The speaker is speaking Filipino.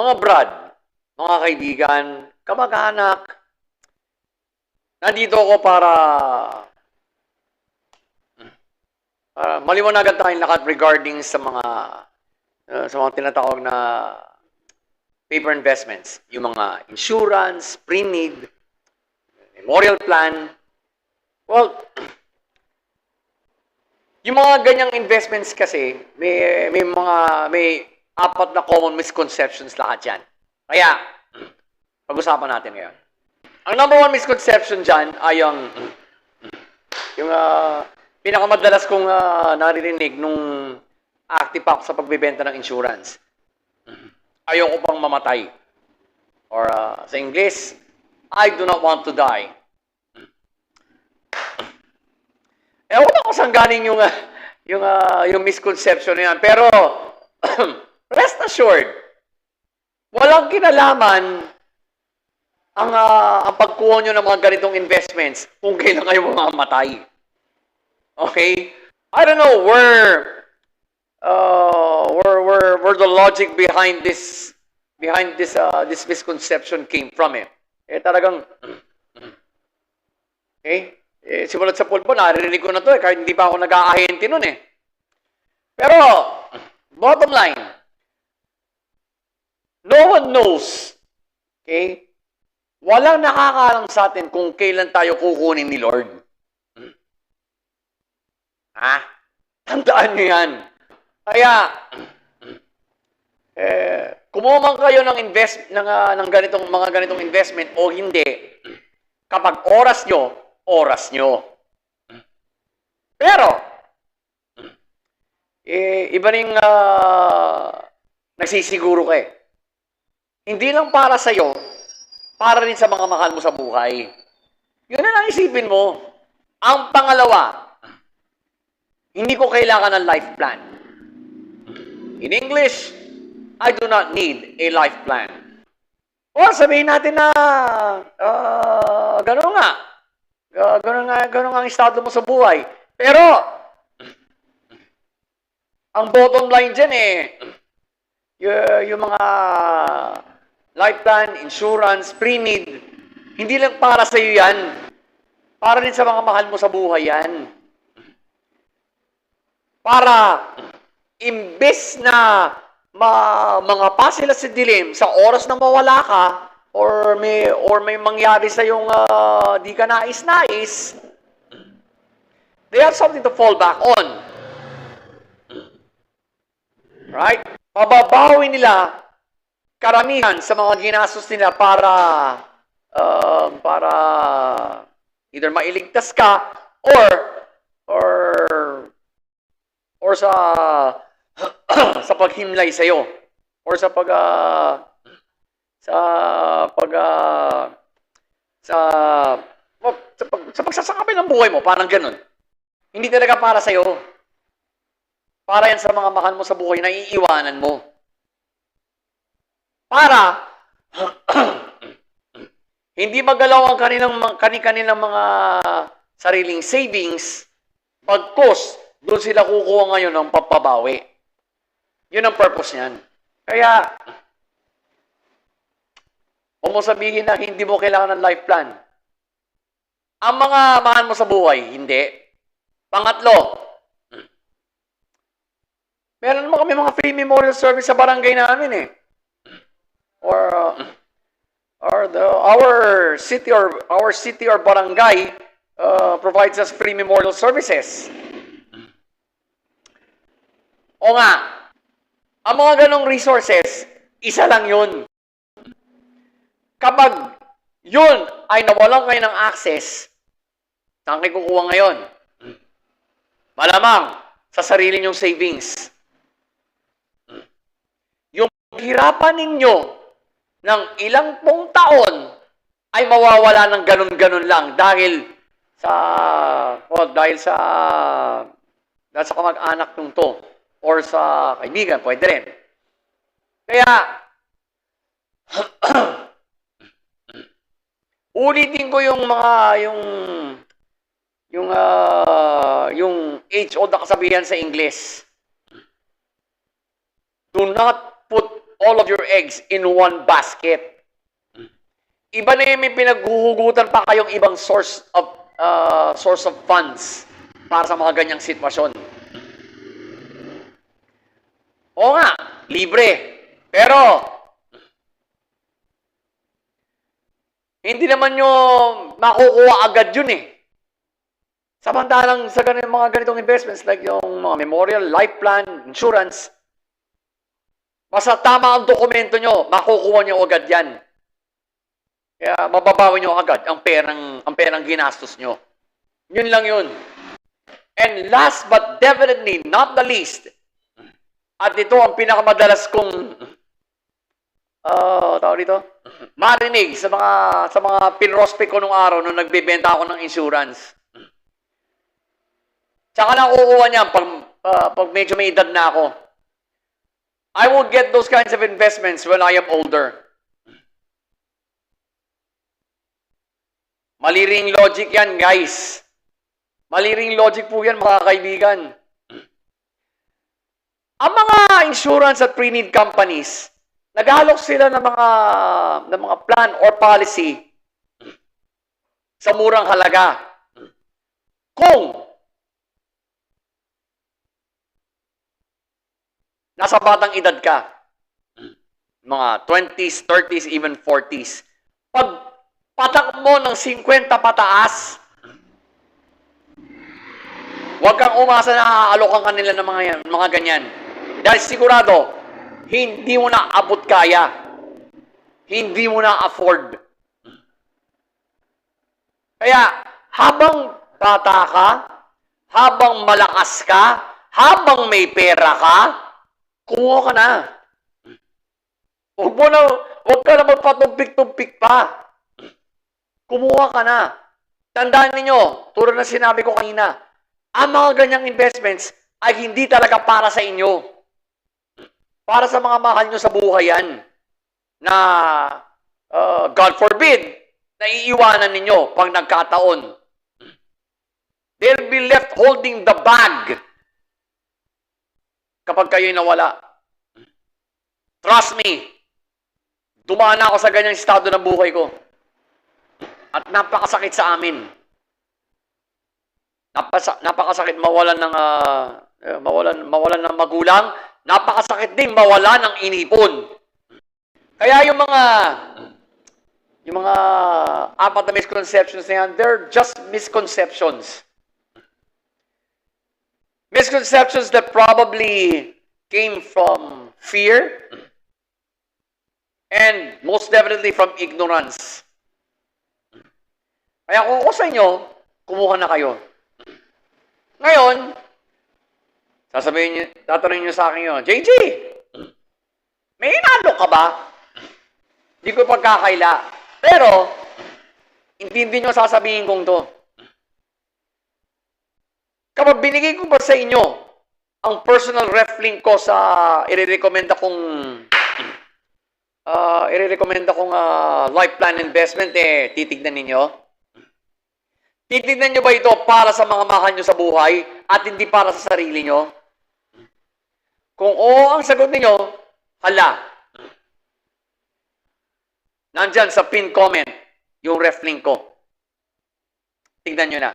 Mga brad, mga kaibigan, kamag-anak, nandito ako para para maliwanagan tayong lahat regarding sa mga uh, sa mga tinatawag na paper investments, yung mga insurance, pre-need, memorial plan. Well, yung mga ganyang investments kasi, may, may mga, may apat na common misconceptions lahat yan. Kaya, pag-usapan natin ngayon. Ang number one misconception dyan ay yung, yung ah, pinakamadalas kong ah, naririnig nung active ako sa pagbebenta ng insurance. Ayoko pang mamatay. Or ah, sa English, I do not want to die. Ewan ko kung saan galing yung, ah, yung, ah, yung misconception na yan. Pero, rest assured, walang kinalaman ang, ah, ang pagkuha nyo ng mga ganitong investments kung kailan kayo mamamatay. Okay? I don't know where, uh, where, where, where the logic behind this, behind this, uh, this misconception came from eh. Eh, talagang, okay? Eh, simulat sa pulpo, naririnig ko na to eh, kahit hindi pa ako nag-aahente nun eh. Pero, bottom line, no one knows, okay, walang nakakalam sa atin kung kailan tayo kukunin ni Lord. Ha? Tandaan nyo yan. Kaya, eh, kumuha kayo ng invest ng, ah, ng ganitong mga ganitong investment o hindi, kapag oras nyo, oras nyo. Pero, eh, iba rin ah, nagsisiguro ka eh. Hindi lang para sa'yo, para rin sa mga mahal mo sa buhay. Yun na lang isipin mo. Ang pangalawa, hindi ko kailangan ng life plan. In English, I do not need a life plan. O, sabihin natin na, uh, gano'n nga. Uh, gano'n nga, gano'n nga ang estado mo sa buhay. Pero, ang bottom line dyan eh, y- yung mga life plan, insurance, pre-need, hindi lang para sa iyo yan. Para din sa mga mahal mo sa buhay yan. Para imbes na ma, mga pa sila sa dilim sa oras na mawala ka or may or may mangyari sa yung ah, di ka nais-nais they have something to fall back on right mababawi nila karamihan sa mga ginastos nila para ah, para either mailigtas ka or or or sa sa paghimlay sa iyo or sa pag ah, sa pag ah, sa oh, sa, pag, sa pagsasakapin ng buhay mo, parang ganun. Hindi talaga para sa iyo. Para yan sa mga mahal mo sa buhay na iiwanan mo. Para hindi magalaw ang kanilang kani-kanilang mga sariling savings pagkos doon sila kukuha ngayon ng papabawi. Yun ang purpose niyan. Kaya, huwag mo sabihin na hindi mo kailangan ng life plan. Ang mga mahal mo sa buhay, hindi. Pangatlo, meron naman kami mga free memorial service sa barangay namin eh. Or, uh, or the, our city or our city or barangay uh, provides us free memorial services. O nga, ang mga ganong resources, isa lang yun. Kapag yun ay nawalan kayo ng access, saan kayo kukuha ngayon? Malamang sa sarili nyong savings. Yung hirapan ninyo ng ilang pong taon ay mawawala ng ganun-ganun lang dahil sa well, dahil sa dahil sa kamag-anak nung to or sa kaibigan, pwede rin. Kaya, ulitin ko yung mga, yung, yung, ah, yung age old na kasabihan sa English. Do not put all of your eggs in one basket. Iba na yung may pinaghuhugutan pa kayong ibang source of uh, source of funds para sa mga ganyang sitwasyon. Oo nga, libre. Pero, hindi naman nyo makukuha agad yun eh. Samantalang sa ganun, mga ganitong investments like yung mga memorial, life plan, insurance, basta tama ang dokumento nyo, makukuha nyo agad yan. Kaya mababawi nyo agad ang perang, ang perang ginastos nyo. Yun lang yun. And last but definitely not the least, at ito ang pinakamadalas kong uh, tawag dito, marinig sa mga sa mga pinrospect ko nung araw nung nagbebenta ako ng insurance. Tsaka nakukuha niya pag, uh, pag medyo may edad na ako. I will get those kinds of investments when I am older. Maliring logic yan, guys. Maliring logic po yan, mga kaibigan. Ang mga insurance at pre-need companies, naghalok sila ng mga ng mga plan or policy sa murang halaga. Kung nasa batang edad ka, mga 20s, 30s, even 40s, pag patak mo ng 50 pataas, huwag kang umasa na aalokan kanila ng mga, yan, mga ganyan. Dahil sigurado, hindi mo na abot kaya. Hindi mo na afford. Kaya, habang bata ka, habang malakas ka, habang may pera ka, kumuha ka na. Huwag mo na, huwag ka na magpatumpik-tumpik pa. Kumuha ka na. Tandaan ninyo, tulad na sinabi ko kanina, ang mga ganyang investments ay hindi talaga para sa inyo. Para sa mga mahal nyo sa buhay yan. Na, uh, God forbid, na iiwanan ninyo pag nagkataon. They'll be left holding the bag kapag kayo'y nawala. Trust me, dumaan ako sa ganyang estado ng buhay ko. At napakasakit sa amin. Napasa, napakasakit mawalan ng eh, mawalan mawalan ng magulang, napakasakit din mawalan ng inipon. Kaya yung mga yung mga apat na misconceptions na yan, they're just misconceptions. Misconceptions that probably came from fear and most definitely from ignorance. Kaya kung ako sa inyo, kumuha na kayo. Ngayon, sasabihin niyo, tatanungin niyo sa akin yun, JJ, may inalo ka ba? Hindi ko pagkakaila. Pero, intindi niyo sasabihin kong to. Kapag binigay ko ba sa inyo ang personal ref ko sa irerekomenda kong uh, irerekomenda kong ah, life plan investment, eh, titignan ninyo? Titignan nyo ba ito para sa mga mahal nyo sa buhay at hindi para sa sarili nyo? Kung oo ang sagot ninyo, hala. Nandyan sa pin comment yung ref ko. Tignan nyo na.